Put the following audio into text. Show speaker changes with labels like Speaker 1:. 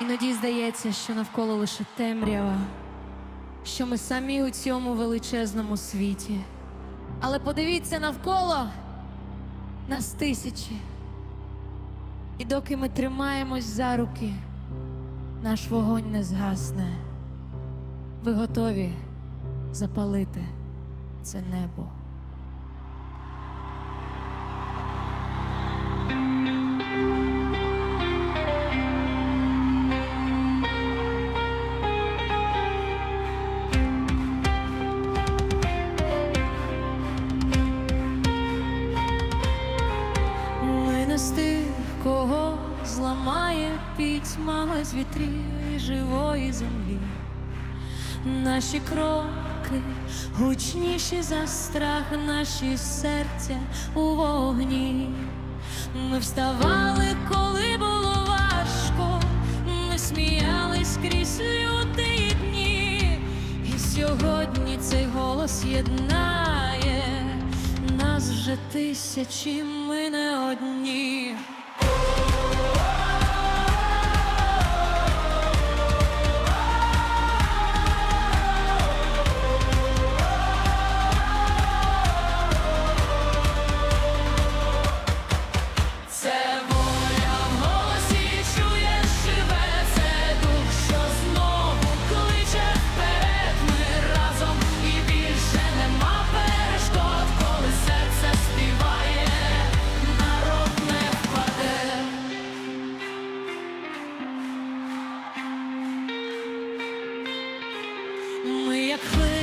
Speaker 1: Іноді здається, що навколо лише темрява, що ми самі у цьому величезному світі. Але подивіться навколо нас тисячі. І доки ми тримаємось за руки, наш вогонь не згасне. Ви готові запалити це небо. Зламає пітьма з вітрів живої землі. Наші кроки гучніші за страх, наші серця у вогні. Ми вставали, коли було важко, ми сміялись крізь люті дні. І сьогодні цей голос єднає нас вже тисячі, ми не одні. clear.